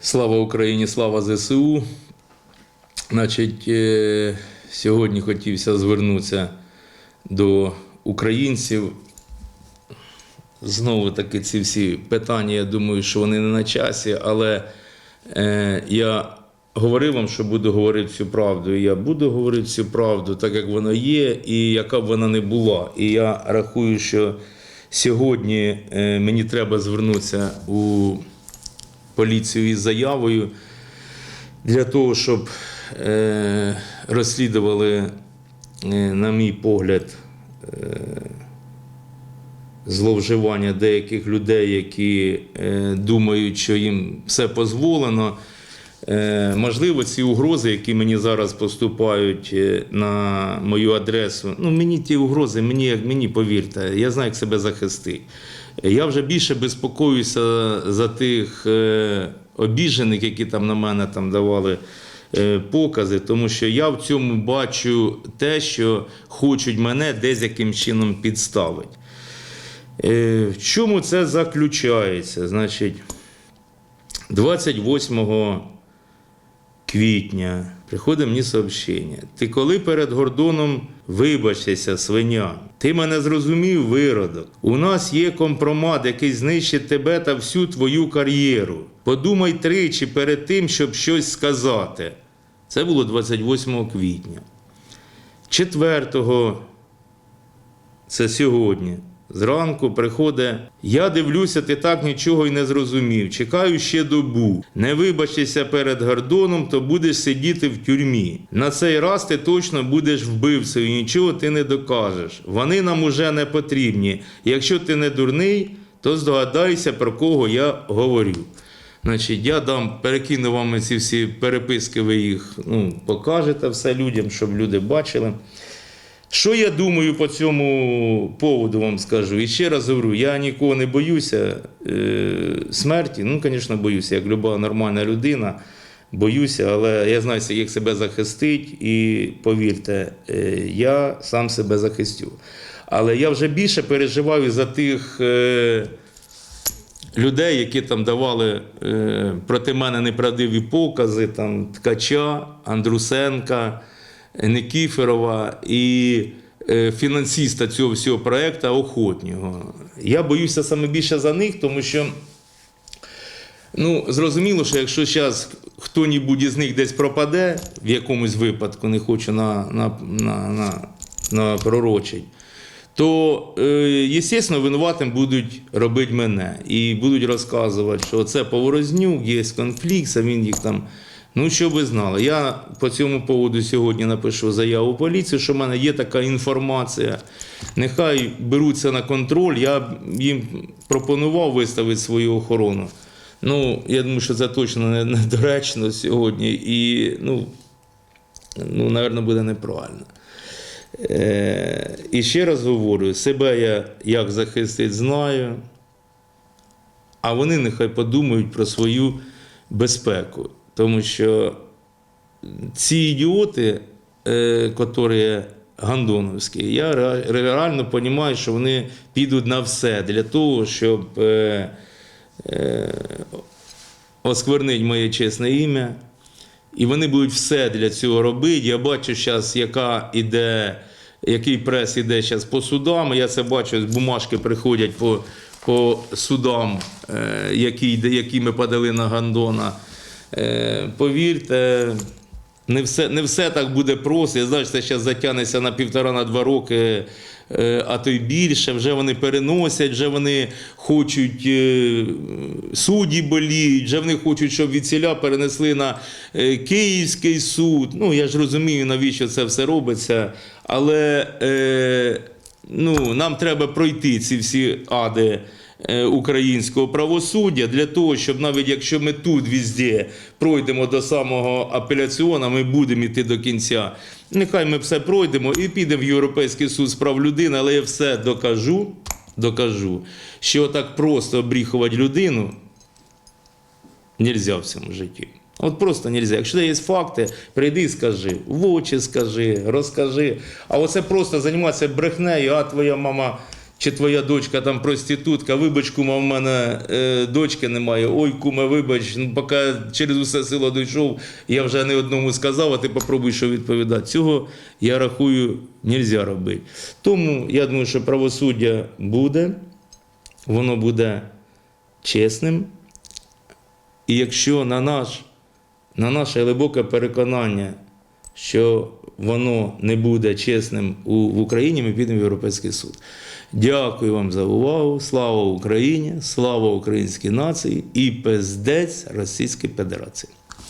Слава Україні, слава ЗСУ. Значить, е, сьогодні хотівся звернутися до українців. Знову таки ці всі питання, я думаю, що вони не на часі, але е, я говорив вам, що буду говорити всю правду. І я буду говорити всю правду, так як вона є, і яка б вона не була. І я рахую, що сьогодні е, мені треба звернутися у поліцію із заявою для того, щоб е, розслідували, е, на мій погляд, е, зловживання деяких людей, які е, думають, що їм все дозволено. Е, можливо, ці угрози, які мені зараз поступають е, на мою адресу, ну мені ті угрози, мені як мені повірте, я знаю, як себе захистити. Я вже більше безпокоюся за тих е, обіжених, які там на мене там давали покази, тому що я в цьому бачу те, що хочуть мене десь яким чином підставити. В чому це заключається? Значить, 28 квітня приходить мені сообщення. Ти коли перед Гордоном вибачтеся, свиня? Ти мене зрозумів, виродок. У нас є компромат, який знищить тебе та всю твою кар'єру. Подумай тричі перед тим, щоб щось сказати. Це було 28 квітня. 4 це сьогодні. Зранку приходить, я дивлюся, ти так нічого й не зрозумів. Чекаю ще добу. Не вибачишся перед Гордоном, то будеш сидіти в тюрмі. На цей раз ти точно будеш вбивцею, нічого ти не докажеш. Вони нам уже не потрібні. Якщо ти не дурний, то здогадайся, про кого я говорю. Значить, я дам, перекину вам ці всі переписки, ви їх ну, покажете все людям, щоб люди бачили. Що я думаю по цьому поводу вам скажу? І ще раз говорю, я нікого не боюся е, смерті. Ну, звісно, боюся, як люба нормальна людина. Боюся, але я знаю, як себе захистить, і повірте, е, я сам себе захистю. Але я вже більше переживаю за тих е, людей, які там давали проти мене неправдиві покази, там Ткача, Андрусенка. Никіферова і е, фінансиста цього всього проєкту Охотнього. Я боюся саме більше за них, тому що ну, зрозуміло, що якщо зараз хто-небудь із них десь пропаде в якомусь випадку, не хочу на, на, на, на, на пророчить, то, е, звісно, винуватим будуть робити мене і будуть розказувати, що це Поворознюк, є конфлікт, а він їх там. Ну, що ви знали, я по цьому поводу сьогодні напишу заяву в поліцію, що в мене є така інформація. Нехай беруться на контроль. Я їм пропонував виставити свою охорону. Ну, я думаю, що це точно не- недоречно сьогодні і, ну, ну, напевно, буде неправильно. Е, і ще раз говорю, себе я як захистить знаю, а вони нехай подумають про свою безпеку. Тому що ці ідіоти, е, які гандоновські, я реально розумію, що вони підуть на все для того, щоб е, е, осквернити моє чесне ім'я. І вони будуть все для цього робити. Я бачу зараз, яка іде, який прес іде зараз по судам. Я це бачу, бумажки приходять по, по судам, е, які, які ми подали на Гандона. Е, повірте, не все, не все так буде просто. Я знаю, що це зараз затягнеться на півтора на два роки, е, а то й більше. Вже вони переносять, вже вони хочуть е, судді боліють, вже вони хочуть, щоб від ціля перенесли на Київський суд. Ну, я ж розумію, навіщо це все робиться. Але ну, нам треба пройти ці всі ади українського правосуддя для того, щоб навіть якщо ми тут везде пройдемо до самого апеляціону, ми будемо йти до кінця. Нехай ми все пройдемо і підемо в Європейський суд з прав людини, але я все докажу, докажу, що так просто обріхувати людину нельзя в цьому житті. От просто нельзя. Якщо є факти, прийди і скажи, в очі скажи, розкажи. А оце просто займатися брехнею, а твоя мама чи твоя дочка там проститутка, вибач, кума, в мене е, дочки немає. Ой, кума, вибач, ну, поки через усе село дійшов, я вже не одному сказав, а ти попробуй що відповідати. Цього я рахую, нельзя робити. Тому я думаю, що правосуддя буде, воно буде чесним. І якщо на наш, на наше глибоке переконання, що воно не буде чесним в Україні, ми підемо в Європейський суд. Дякую вам за увагу. Слава Україні! Слава українській нації і пиздець Російської Федерації.